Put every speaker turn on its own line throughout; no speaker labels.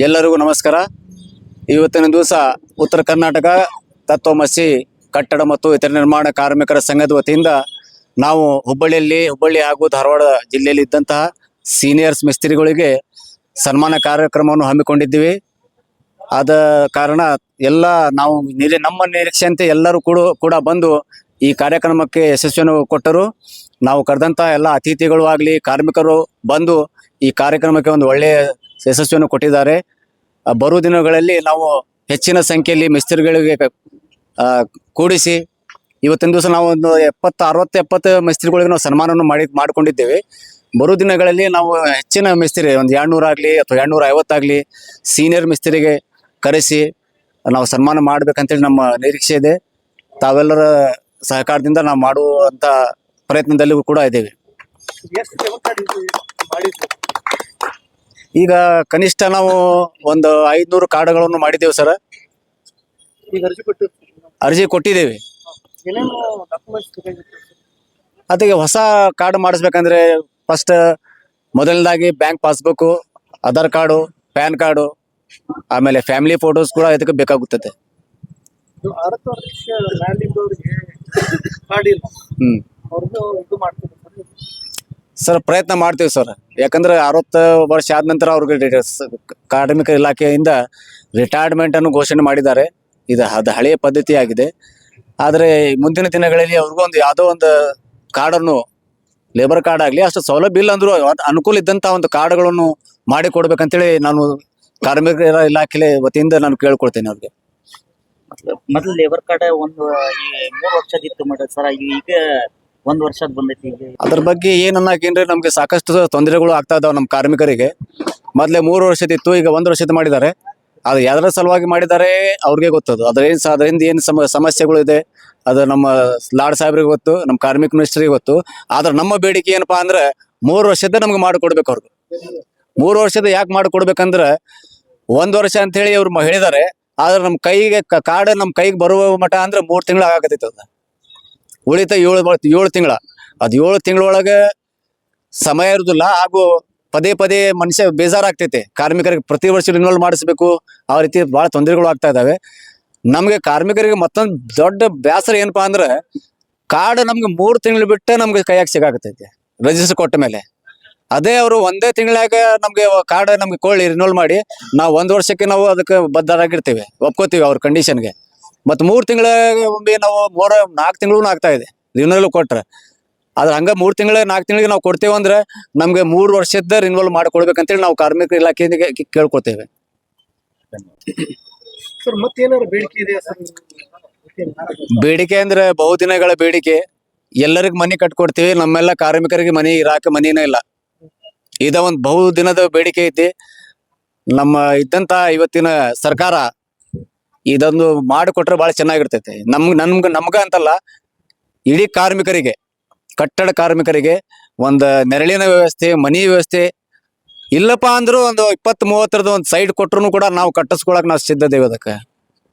ಎಲ್ಲರಿಗೂ ನಮಸ್ಕಾರ. ಇವತ್ತಿನ ದಿವಸ ಉತ್ತರ ಕರ್ನಾಟಕ ತತ್ವಮಸಿ ಕಟ್ಟಡ ಮತ್ತು ಇತರ ನಿರ್ಮಾಣ ಕಾರ್ಮಿಕರ ಸಂಘದ ವತಿಯಿಂದ ನಾವು ಹುಬ್ಬಳ್ಳಿಯಲ್ಲಿ, ಹುಬ್ಬಳ್ಳಿ ಹಾಗೂ ಧಾರವಾಡ ಜಿಲ್ಲೆಯಲ್ಲಿ ಇದ್ದಂತಹ ಸೀನಿಯರ್ಸ್ ಮಿಸ್ತ್ರಿಗಳಿಗೆ ಸನ್ಮಾನ ಕಾರ್ಯಕ್ರಮವನ್ನು ಹಮ್ಮಿಕೊಂಡಿದ್ದೀವಿ. ಆದ ಕಾರಣ ಎಲ್ಲ ನಾವು ನಿರೀ, ನಮ್ಮ ನಿರೀಕ್ಷೆಯಂತೆ ಎಲ್ಲರೂ ಕೂಡ ಕೂಡ ಬಂದು ಈ ಕಾರ್ಯಕ್ರಮಕ್ಕೆ ಯಶಸ್ವಿಯನ್ನು ಕೊಟ್ಟರು. ನಾವು ಕರೆದಂಥ ಎಲ್ಲ ಅತಿಥಿಗಳು ಆಗಲಿ, ಕಾರ್ಮಿಕರು ಬಂದು ಈ ಕಾರ್ಯಕ್ರಮಕ್ಕೆ ಒಂದು ಒಳ್ಳೆಯ ಯಶಸ್ವಿಯನ್ನು ಕೊಟ್ಟಿದ್ದಾರೆ. ಬರುವ ದಿನಗಳಲ್ಲಿ ನಾವು ಹೆಚ್ಚಿನ ಸಂಖ್ಯೆಯಲ್ಲಿ ಮಿಸ್ತ್ರಿಗಳಿಗೆ ಕೂಡಿಸಿ ಇವತ್ತಿನ ದಿವಸ ನಾವು ಒಂದು ಎಪ್ಪತ್ತು, ಅರವತ್ತು, ಎಪ್ಪತ್ತು ಮಿಸ್ತ್ರಿಗಳಿಗೆ ನಾವು ಸನ್ಮಾನವನ್ನು ಮಾಡಿ, ಮಾಡಿಕೊಂಡಿದ್ದೇವೆ. ಬರೋ ದಿನಗಳಲ್ಲಿ ನಾವು ಹೆಚ್ಚಿನ ಮಿಸ್ತ್ರಿ, ಒಂದು ಎರಡುನೂರು ಆಗಲಿ ಅಥವಾ ಎರಡ್ನೂರ ಐವತ್ತಾಗಲಿ ಸೀನಿಯರ್ ಮಿಸ್ತ್ರಿಗೆ ಕರೆಸಿ ನಾವು ಸನ್ಮಾನ ಮಾಡ್ಬೇಕಂತೇಳಿ ನಮ್ಮ ನಿರೀಕ್ಷೆ ಇದೆ. ತಾವೆಲ್ಲರ ಸಹಕಾರದಿಂದ ನಾವು ಮಾಡುವಂಥ ಪ್ರಯತ್ನದಲ್ಲಿಯೂ ಕೂಡ ಇದ್ದೇವೆ. ಈಗ ಕನಿಷ್ಠ ನಾವು ಒಂದು ಐದ್ನೂರು ಕಾರ್ಡ್ಗಳನ್ನು ಮಾಡಿದ್ದೇವೆ ಸರ್.
ಈಗ ಅರ್ಜಿ ಕೊಟ್ಟು
ಅರ್ಜಿ ಕೊಟ್ಟಿದ್ದೇವೆ.
ಏನೇನು ಡಾಕ್ಯುಮೆಂಟ್ಸ್ ಬೇಕಾಗಿತ್ತು
ಅದಕ್ಕೆ ಹೊಸ ಕಾರ್ಡ್ ಮಾಡಿಸ್ಬೇಕಂದ್ರೆ ಫಸ್ಟ್ ಮೊದಲನೇದಾಗಿ bank passbook Aadhaar card PAN card ಆಮೇಲೆ ಫ್ಯಾಮಿಲಿ ಫೋಟೋಸ್ ಕೂಡ ಇದಕ್ಕೆ ಬೇಕಾಗುತ್ತದೆ.
ಇದು ಅರವತ್ತು ವರ್ಷ ಮ್ಯಾಲಿದ್ದವ್ರಿಗೆ ಮಾಡಿಲ್ಲ
ಹ್ಮ್.
ಅವ್ರದ್ದು ಇದು ಮಾಡ್ತಾರೆ
ಸರ್, ಪ್ರಯತ್ನ ಮಾಡ್ತೀವಿ ಸರ್. ಯಾಕಂದ್ರೆ ಅರವತ್ತು ವರ್ಷ ಆದ ನಂತರ ಅವ್ರಿಗೆ ಕಾರ್ಮಿಕ ಇಲಾಖೆಯಿಂದ ರಿಟೈರ್ಮೆಂಟ್ ಅನ್ನು ಘೋಷಣೆ ಮಾಡಿದ್ದಾರೆ. ಇದು ಅದು ಹಳೆಯ ಪದ್ಧತಿ ಆಗಿದೆ ಆದರೆ ಮುಂದಿನ ದಿನಗಳಲ್ಲಿ ಅವ್ರಿಗೂ ಒಂದು ಯಾವುದೋ ಒಂದು ಕಾರ್ಡನ್ನು, ಲೇಬರ್ ಕಾರ್ಡ್ ಆಗಲಿ, ಅಷ್ಟು ಸೌಲಭ್ಯ ಇಲ್ಲ ಅಂದ್ರೂ ಅನುಕೂಲ ಇದ್ದಂಥ ಒಂದು ಕಾರ್ಡ್ಗಳನ್ನು ಮಾಡಿ ಕೊಡ್ಬೇಕಂತೇಳಿ ನಾನು ಕಾರ್ಮಿಕರ ಇಲಾಖೆ ವತಿಯಿಂದ ನಾನು ಕೇಳ್ಕೊಳ್ತೇನೆ ಅವ್ರಿಗೆ.
ಮೊದಲು ಲೇಬರ್ ಕಾರ್ಡ್ ಒಂದು ಮೂರ್ ವರ್ಷದಿತ್ತು ಮೇಡಮ್ ಸರ್. ಈಗ ಒಂದ್ ವರ್ಷದ ಬಂದೈತಿ
ಅದ್ರ ಬಗ್ಗೆ ಏನ್ ಅನ್ನಕೇನ್ರಿ ನಮ್ಗೆ ಸಾಕಷ್ಟು ತೊಂದರೆಗಳು ಆಗ್ತಾ ಇದಾವೆ ನಮ್ಮ ಕಾರ್ಮಿಕರಿಗೆ. ಮೊದ್ಲೇ ಮೂರು ವರ್ಷದಿತ್ತು ಈಗ ಒಂದ್ ವರ್ಷದ ಮಾಡಿದ್ದಾರೆ. ಅದು ಯಾವ್ದ್ರ ಸಲುವಾಗಿ ಮಾಡಿದ್ದಾರೆ ಅವ್ರಿಗೆ ಗೊತ್ತದು. ಅದ್ರ ಏನ್ ಅದರಿಂದ ಏನ್ ಸಮ ಸಮಸ್ಯೆಗಳು ಇದೆ, ಅದು ನಮ್ಮ ಲಾಡ್ ಸಾಹೇಬ್ರಿಗೆ ಗೊತ್ತು ನಮ್ಮ ಕಾರ್ಮಿಕ ಮಿನಿಸ್ಟ್ರಿಗೆ ಗೊತ್ತು. ಆದ್ರೆ ನಮ್ಮ ಬೇಡಿಕೆ ಏನಪ್ಪಾ ಅಂದ್ರೆ ಮೂರು ವರ್ಷದ ನಮ್ಗೆ ಮಾಡಿಕೊಡ್ಬೇಕು ಅವ್ರಿಗೆ. ಮೂರು ವರ್ಷದ ಯಾಕೆ ಮಾಡಿಕೊಡ್ಬೇಕಂದ್ರೆ ಒಂದ್ ವರ್ಷ ಅಂತ ಹೇಳಿ ಅವ್ರು ಹೇಳಿದ್ದಾರೆ. ಆದ್ರೆ ನಮ್ಮ ಕೈಗೆ ಕಾರ್ಡ್ ನಮ್ಮ ಕೈಗೆ ಬರುವ ಮಟ ಅಂದ್ರೆ ಮೂರ್ ತಿಂಗಳು ಆಗಾಕತ್ತೈತೆ ಅದು ಉಳಿತ ಏಳು ಏಳು ತಿಂಗಳ. ಅದು ಏಳು ತಿಂಗಳೊಳಗೆ ಸಮಯ ಇರುದಿಲ್ಲ, ಹಾಗೂ ಪದೇ ಪದೇ ಮನುಷ್ಯ ಬೇಜಾರಾಗ್ತೈತೆ. ಕಾರ್ಮಿಕರಿಗೆ ಪ್ರತಿ ವರ್ಷ ರಿನ್ಯೂವಲ್ ಮಾಡಿಸ್ಬೇಕು. ಆ ರೀತಿ ಬಹಳ ತೊಂದರೆಗಳು ಆಗ್ತಾ ಇದಾವೆ. ನಮಗೆ ಕಾರ್ಮಿಕರಿಗೆ ಮತ್ತೊಂದು ದೊಡ್ಡ ಬೇಸರ ಏನಪ್ಪಾ ಅಂದ್ರೆ ಕಾರ್ಡ್ ನಮ್ಗೆ ಮೂರು ತಿಂಗಳು ಬಿಟ್ಟು ನಮ್ಗೆ ಕೈಯಾಗ ಸಿಗಾಕತೈತಿ ರಿಜಿಸ್ಟರ್ ಕೊಟ್ಟ ಮೇಲೆ. ಅದೇ ಅವರು ಒಂದೇ ತಿಂಗಳಾಗ ನಮ್ಗೆ ಕಾರ್ಡ್ ನಮ್ಗೆ ಕೊಳ್ಳಿ ರಿನ್ಯೂವಲ್ ಮಾಡಿ, ನಾವು ಒಂದು ವರ್ಷಕ್ಕೆ ನಾವು ಅದಕ್ಕೆ ಬದ್ಧರಾಗಿರ್ತೀವಿ. ಒಪ್ಕೋತೀವಿ ಅವ್ರ ಕಂಡೀಷನ್ಗೆ ಮತ್ತ್ ಮೂರ್ ತಿಂಗಳ ಒಮ್ಮೆ ನಾವು ಮೂರ ನಾಲ್ಕು ತಿಂಗಳು ಆಗ್ತಾ ಇದೆ. ರಿನ್ಯೂವಲ್ ಕೊಟ್ರೆ. ಆದ್ರೆ ಹಂಗ ಮೂರ್ ತಿಂಗಳ ನಾಲ್ಕು ತಿಂಗಳಿಗೆ ನಾವು ಕೊಡ್ತೇವೆ ಅಂದ್ರೆ ನಮ್ಗೆ ಮೂರು ವರ್ಷದ ರಿನ್ಯೂವಲ್ ಮಾಡ್ಕೊಡ್ಬೇಕಂತೇಳಿ ನಾವು ಕಾರ್ಮಿಕ ಇಲಾಖೆಯಿಂದ ಕೇ- ಕೇಳ್ಕೊಳ್ತೇವೆ
ಸರ್ ಮತ್ತೇನಾದ್ರು ಬೇಡಿಕೆ ಇದೆಯಾ ಸರ್?
ಬೇಡಿಕೆ ಅಂದ್ರೆ ಬಹುದಿನಗಳ ಬೇಡಿಕೆ. ಎಲ್ಲರಿಗೂ ಮನೆ ಕಟ್ಕೊಡ್ತೀವಿ ನಮ್ಮೆಲ್ಲ ಕಾರ್ಮಿಕರಿಗೆ ಮನೆ ಇರಾಕ ಮನೇನೇ ಇಲ್ಲ. ಇದ ಒಂದ್ ಬಹು ದಿನದ ಬೇಡಿಕೆ ಐತಿ ನಮ್ಮ ಇದ್ದಂತ ಇವತ್ತಿನ ಸರ್ಕಾರ ಇದೊಂದು ಮಾಡಿಕೊಟ್ರೆ ಬಹಳ ಚೆನ್ನಾಗಿರ್ತೈತೆ. ನಮ್ಗ್ ನಮ್ಗ ನಮ್ಗ ಅಂತಲ್ಲ, ಇಡೀ ಕಾರ್ಮಿಕರಿಗೆ, ಕಟ್ಟಡ ಕಾರ್ಮಿಕರಿಗೆ ಒಂದು ನೆರಳಿನ ವ್ಯವಸ್ಥೆ, ಮನಿ ವ್ಯವಸ್ಥೆ, ಇಲ್ಲಪ್ಪ ಅಂದ್ರು ಒಂದು ಇಪ್ಪತ್ತ್ ಮೂವತ್ತರದ ಒಂದು ಸೈಡ್ ಕೊಟ್ರು ಕೂಡ ನಾವು ಕಟ್ಟಿಸ್ಕೊಳಕ್ ನಾವು ಸಿದ್ಧದೇವೆ ಅದಕ್ಕೆ.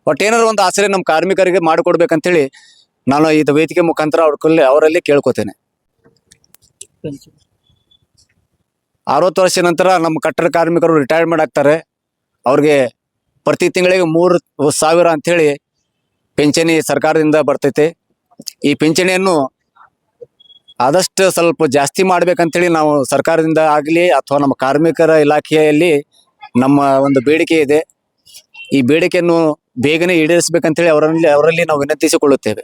ಬಟ್ ಏನಾದ್ರು ಒಂದು ಆಸರೆ ನಮ್ಮ ಕಾರ್ಮಿಕರಿಗೆ ಮಾಡಿಕೊಡ್ಬೇಕಂತೇಳಿ ನಾನು ಇದು ವೇದಿಕೆ ಮುಖಾಂತರ ಅವ್ರ ಕಲ್ಲಿ ಅವರಲ್ಲಿ ಕೇಳ್ಕೊತೇನೆ. ಅರವತ್ತು ವರ್ಷ ನಂತರ ನಮ್ಮ ಕಟ್ಟಡ ಕಾರ್ಮಿಕರು ರಿಟೈರ್ಮೆಂಟ್ ಆಗ್ತಾರೆ ಅವ್ರಿಗೆ ಪ್ರತಿ ತಿಂಗಳಿಗೆ ಮೂರು ಸಾವಿರ ಅಂಥೇಳಿ ಪಿಂಚಣಿ ಸರ್ಕಾರದಿಂದ ಬರ್ತೈತೆ. ಈ ಪಿಂಚಣಿಯನ್ನು ಆದಷ್ಟು ಸ್ವಲ್ಪ ಜಾಸ್ತಿ ಮಾಡ್ಬೇಕಂತೇಳಿ ನಾವು ಸರ್ಕಾರದಿಂದ ಆಗಲಿ ಅಥವಾ ನಮ್ಮ ಕಾರ್ಮಿಕರ ಇಲಾಖೆಯಲ್ಲಿ ನಮ್ಮ ಒಂದು ಬೇಡಿಕೆ ಇದೆ. ಈ ಬೇಡಿಕೆಯನ್ನು ಬೇಗನೆ ಈಡೇರಿಸಬೇಕಂತೇಳಿ ಅವರಲ್ಲಿ ಅವರಲ್ಲಿ ನಾವು ವಿನಂತಿಸಿಕೊಳ್ಳುತ್ತೇವೆ.